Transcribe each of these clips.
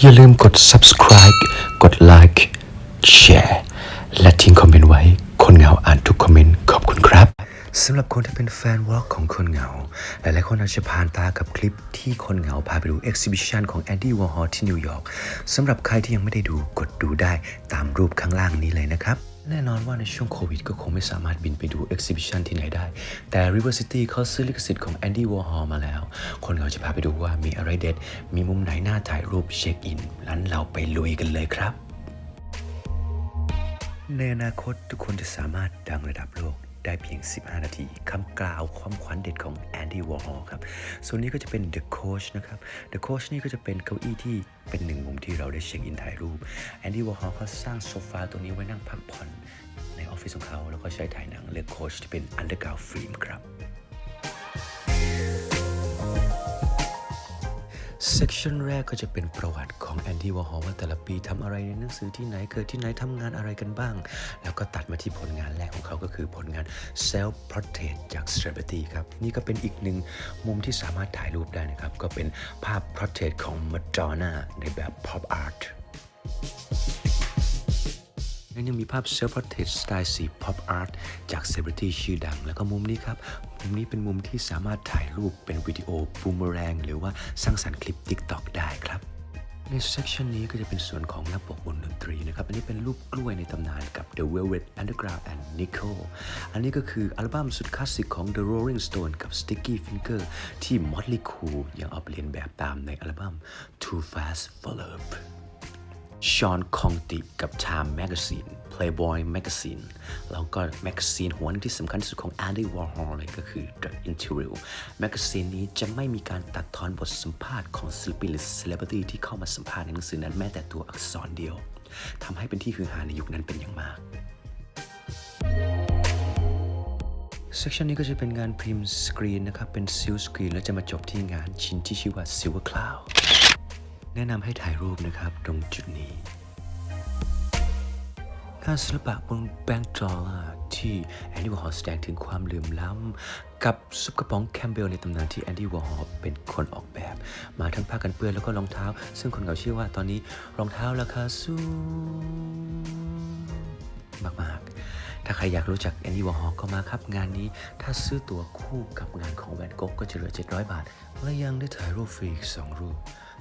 อย่าลืมกด subscribe กด like share และทิ้งคอมเมนต์ไว้ คนเหงาอ่านทุกคอมเมนต์ ขอบคุณครับสำหรับคนที่เป็นแฟนวอล์กของคนเหงา หลายๆคนอาจจะผ่านตากับคลิปที่คนเหงาพาไปดูเอ็กซิบิชันของแอนดี้วอร์ฮอลที่นิวยอร์กสำหรับใครที่ยังไม่ได้ดูกดดูได้ตามรูปข้างล่างนี้เลยนะครับ แน่นอนว่าในช่วงโควิดก็คงไม่สามารถบินไปดูเอ็กซิบิชันที่ไหนได้ แต่ River City เขาซื้อลิขสิทธิ์ของ Andy Warhol มาแล้ว คนเราจะพาไปดูว่ามีอะไรเด็ด มีมุมไหนน่าถ่ายรูปเช็คอินนั้นเราไปลุยกันเลยครับ ในอนาคตทุกคนจะสามารถดังระดับโลก ได้เพียง 15 นาทีคำกล่าวความขวัญเด็ดของแอนดี้วอร์ฮอลครับ ส่วนนี้ก็จะเป็น The Coach นะครับ The Coach นี่ก็จะเป็นเก้าอี้ที่เป็นหนึ่งมุมที่เราได้เช็คอินถ่ายรูปแอนดี้วอร์ฮอลเขาสร้างโซฟาตัวนี้ไว้นั่งพักผ่อนในออฟฟิศของเขาแล้วก็ใช้ถ่ายหนังเลือกโคชที่เป็นอันเดอร์กราวฟิล์มครับ เซกชันแรกก็จะเป็นประวัติของแอนดี้วอร์ฮอลว่าแต่ละปีทำอะไรในหนังสือที่ไหนเกิดที่ไหนทำงานอะไรกันบ้าง แล้วก็ตัดมาที่ผลงานแรกของเขาก็คือผลงาน Self Portrait จาก Celebrity ครับ นี่ก็เป็นอีกหนึ่งมุมที่สามารถถ่ายรูปได้นะครับ ก็เป็นภาพ Portrait ของ Madonna ในแบบ Pop Art ั้นยังมีภาพ Self Portrait สไตล์สี Pop Art จาก Celebrity ชื่อดัง แล้วก็มุมนี้ครับ มุมนี้เป็นมุมที่สามารถถ่ายรูปเป็นวิดีโอบูมเมอแรงหรือว่าสร้างสรรค์คลิป TikTok ได้ครับในเซกชันนี้ก็จะเป็นส่วนของหน้าปกบนดนตรีนะครับ อันนี้เป็นรูปกล้วยในตำนานกับ The Velvet Underground and Nickel อันนี้ก็คืออัลบั้มสุดคลาสสิกของ The Rolling Stone กับ Sticky Finger ที่ Motley Crue ยังเอาไปเรียนแบบตามในอัลบั้ม Too Fast for Love ชอนคองติกับ Time Magazine Playboy Magazine แล้วก็แมกกาซีนหัวหนึงที่สำคัญที่สุดของ Andy Warhol เลยก็คือ The Interview แมกกาซีนนี้จะไม่มีการตัดทอนบทสัมภาษณ์ของศิลปินหรือ celebrity ที่เข้ามาสัมภาษณ์ในหนังสือนั้นแม้แต่ตัวอักษรเดียวทำให้เป็นที่ฮือฮาในยุคนั้นเป็นอย่างมากเซกชันนี้ก็จะเป็นงานพิมพ์สกรีนนะครับ เป็นซิลสกรีนแล้วจะมาจบที่งานชิ้นที่ชื่อว่า Silver Cloud แนะนำให้ถ่ายรูปนะครับตรงจุดนี้งานศิลปะบนแบงค์จอลาที่แอนดี้วอร์ฮอลแสดงถึงความลืมล้ำ กับซุปกระป๋องแคมเบลในตำนานที่แอนดี้วอร์ฮอลเป็นคนออกแบบ มาทั้งผ้ากันเปื้อนแล้วก็รองเท้า ซึ่งคนเขาเชื่อว่าตอนนี้รองเท้าราคาสูงมาก ๆ ถ้าใครอยากรู้จักแอนดี้วอร์ฮอลก็มาครับ งานนี้ ถ้าซื้อตั๋วคู่กับงานของแวนโก๊กก็จะเหลือ 700 บาท และยังได้ถ่ายรูปฟรีอีก2รูป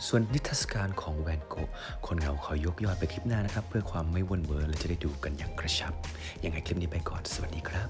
ส่วนนิทรรศการของแวนโกคนเงาขอยกยอดไปคลิปหน้านะครับ เพื่อความไม่วนเวอร์และจะได้ดูกันอย่างกระชับ ยังไงคลิปนี้ไปก่อน สวัสดีครับ